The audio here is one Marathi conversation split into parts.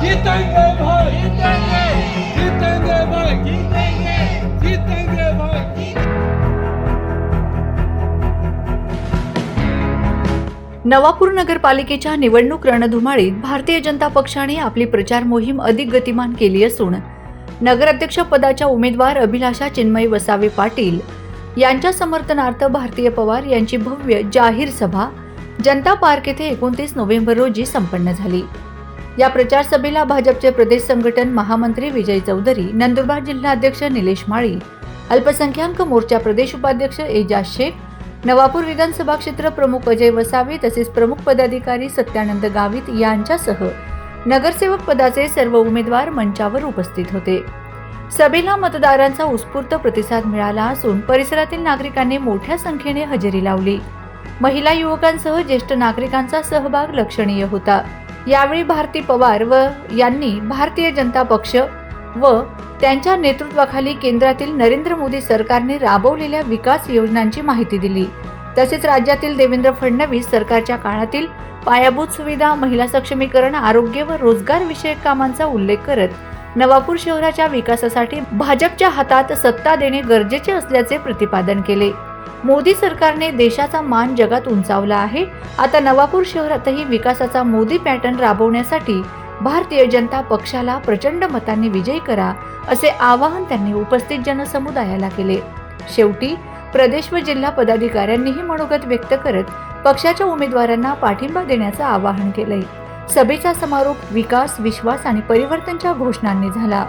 जीतेंगे भाई। जीतेंगे जीतेंगे भाई। जीतेंगे जीतेंगे भाई। नवापूर नगरपालिकेच्या निवडणूक रणधुमाळीत भारतीय जनता पक्षाने आपली प्रचार मोहीम अधिक गतिमान केली असून नगराध्यक्ष पदाच्या उमेदवार अभिलाषा चिन्मय वसावे पाटील यांच्या समर्थनार्थ भारतीय पवार यांची भव्य जाहीर सभा जनता पार्क येथे एकोणतीस नोव्हेंबर रोजी संपन्न झाली. या प्रचार सभेला भाजपचे प्रदेश संघटन महामंत्री विजय चौधरी नंदुरबार जिल्हाध्यक्ष निलेश माळी अल्पसंख्याक मोर्चा प्रदेश उपाध्यक्ष एजाज शेख नवापूर विधानसभा क्षेत्र प्रमुख अजय वसावे तसेच प्रमुख पदाधिकारी सत्यानंद गावित यांच्यासह नगरसेवक पदाचे सर्व उमेदवार मंचावर उपस्थित होते. सभेला मतदारांचा उत्स्फूर्त प्रतिसाद मिळाला असून परिसरातील नागरिकांनी मोठ्या संख्येने हजेरी लावली. महिला युवकांसह ज्येष्ठ नागरिकांचा सहभाग लक्षणीय होता. यावेळी भारती पवार व यांनी भारतीय जनता पक्ष व त्यांच्या नेतृत्वाखाली केंद्रातील नरेंद्र मोदी सरकारने राबवलेल्या विकास योजनांची माहिती दिली. तसेच राज्यातील देवेंद्र फडणवीस सरकारच्या काळातील पायाभूत सुविधा महिला सक्षमीकरण आरोग्य व रोजगार विषयक कामांचा उल्लेख करत नवापूर शहराच्या विकासासाठी भाजपच्या हातात सत्ता देणे गरजेचे असल्याचे प्रतिपादन केले. मोदी सरकारने देशाचा मान जगात उंचावला आहे. आता नवापूर शहरातही विकासाचा मोदी पॅटर्न राबवण्यासाठी भारतीय जनता पक्षाला प्रचंड मतांनी विजयी करा असे आवाहन त्यांनी उपस्थित जनसमुदायाला केले. शेवटी प्रदेश व जिल्हा पदाधिकाऱ्यांनीही मनोगत व्यक्त करत पक्षाच्या उमेदवारांना पाठिंबा देण्याचं आवाहन केलंय. सभेचा समारोप विकास विश्वास आणि परिवर्तनच्या घोषणांनी झाला.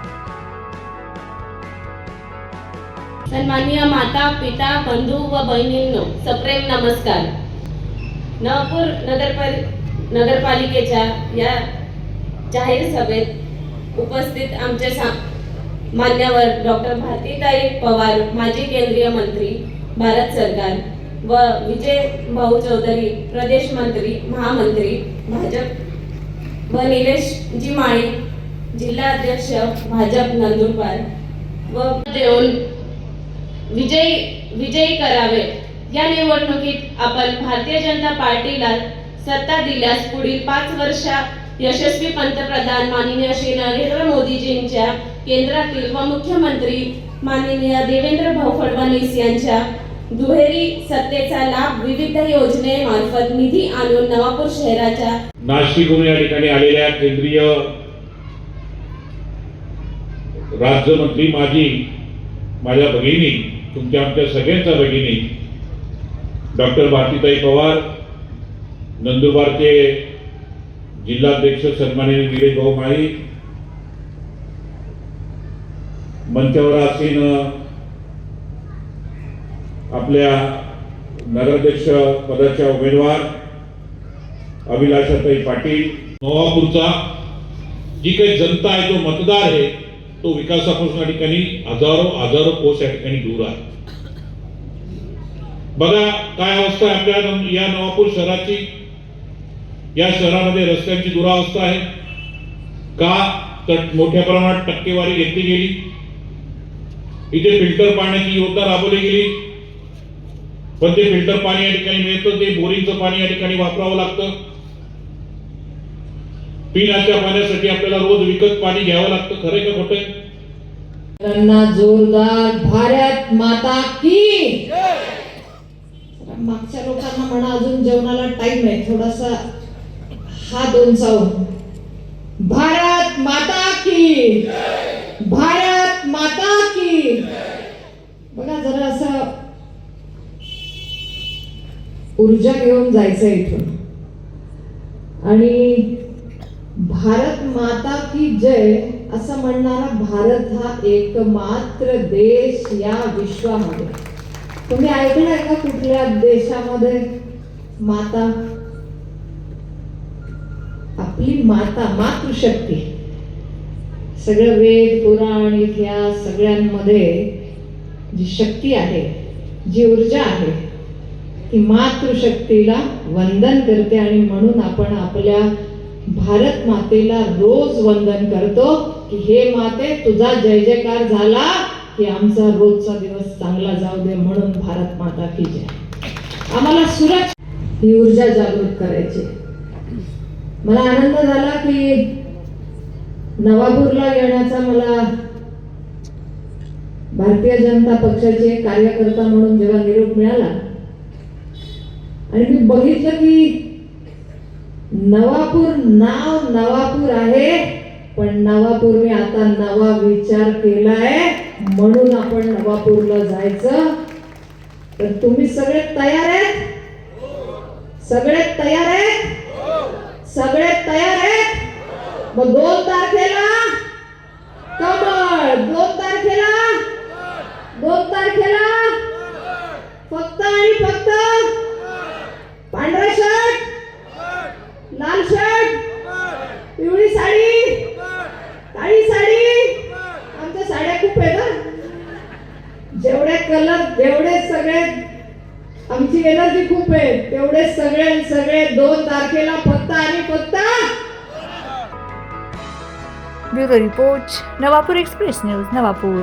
सन्माननीय माता पिता बंधू व बहिणींनो सप्रेम नमस्कार. नवापूर नगरपाल नगरपालिकेच्या या जाहीर सभेत उपस्थित आमचे सा मान्यवर डॉक्टर भारतीताई पवार माजी केंद्रीय मंत्री भारत सरकार व विजय भाऊ चौधरी प्रदेश मंत्री महामंत्री भाजप व निलेशजी माळी जिल्हाध्यक्ष भाजप नंदुरबार व देऊन विजयी विजयी करावे. या निवडणुकीत आपण भारतीय जनता पार्टीला सत्ता दिल्यास पुढील पाच वर्षा यशस्वी पंतप्रधान माननीय श्री नरेंद्र मोदीजींच्या केंद्रातील व मुख्यमंत्री माननीय देवेंद्र भाऊ फडणवीस यांच्या दुहेरी सत्तेचा लाभ विविध योजनेमार्फत निधी आणून नवापूर शहराच्या नाशिकहून या ठिकाणी आलेल्या केंद्रीय राज्यमंत्री माजी माझ्या भगिनी तुमच्या आमच्या सगळ्यांच्या भगिनी डॉक्टर भारतीताई पवार नंदुरबारचे जिल्हाध्यक्ष सन्माननीय निलेश भाऊ माळी मंचावर आसीन आपल्या नगराध्यक्ष पदाच्या उमेदवार अभिलाषाताई पाटील नवापूरचा जी काही जनता आहे जो मतदार आहे तो विकासापासून या ठिकाणी हजारो हजारो कोस या ठिकाणी दूर आहे. बघा काय अवस्था आहे आपल्या या नवापूर शहराची. या शहरामध्ये रस्त्यांची दुरावस्था आहे. का? तर मोठ्या प्रमाणात टक्केवारी घेतली गेली. इथे फिल्टर पाण्याची योजना राबवली गेली. पण ते फिल्टर पाणी या ठिकाणी मिळतं ते बोरिंगचं पाणी या ठिकाणी वापरावं लागतं. पिण्याच्या पाण्यासाठी आपल्याला रोज विकत पाणी घ्यावं लागतं. खरंय का खोटंय त्यांना जोरदार भारत माता की मागच्या लोकांना म्हणा अजून जेवणाला टाइम आहे. थोडासा हा दोन उंचावून भारत माता की भारत माता की बघा जरा असं ऊर्जा घेऊन जायचं इथून. आणि भारत माता की जय असं म्हणणारा भारत हा एकमात्र देश या विश्वामध्ये. तुम्ही ऐकलंय का कुठल्या देशामध्ये? माता. आपली माता मातृशक्ती. सगळं वेद पुराण इतिहास सगळ्यांमध्ये जी शक्ती आहे जी ऊर्जा आहे ती मातृशक्तीला वंदन करते आणि म्हणून आपण आपल्या भारत मातेला रोज वंदन करतो की हे माते तुझा जय जयकार झाला की आमचा रोजचा दिवस चांगला जाऊ दे म्हणून भारत माता की जय. आम्हाला सुरक्षा ही ऊर्जा जागृत करायची. मला आनंद झाला की नवापूरला येण्याचा मला भारतीय जनता पक्षाचे कार्यकर्ता म्हणून जेव्हा निरोप मिळाला आणि मी बघितलं की नवापूर नाव नवापूर आहे पण नवापूरने आता नवा विचार केलाय. म्हणून आपण नवापूरला जायचं. तर तुम्ही सगळे तयार आहेत? सगळे तयार आहेत? सगळे तयार आहेत? मग दोन तारखेला? कमळ! दोन तारखेला? दोन तारखेला फक्त आणि फक्त पांढरा शर्ट लाल शर्ट पिवळी साडी काळी साडी आमच्या साड्या खूप आहेत हं. जेवढे कलर जेवढे सगळे आमची एनर्जी खूप आहे तेवढे सगळे सगळे दोन तारखेला फक्त आणि फक्त bureau report Navapur express news Navapur.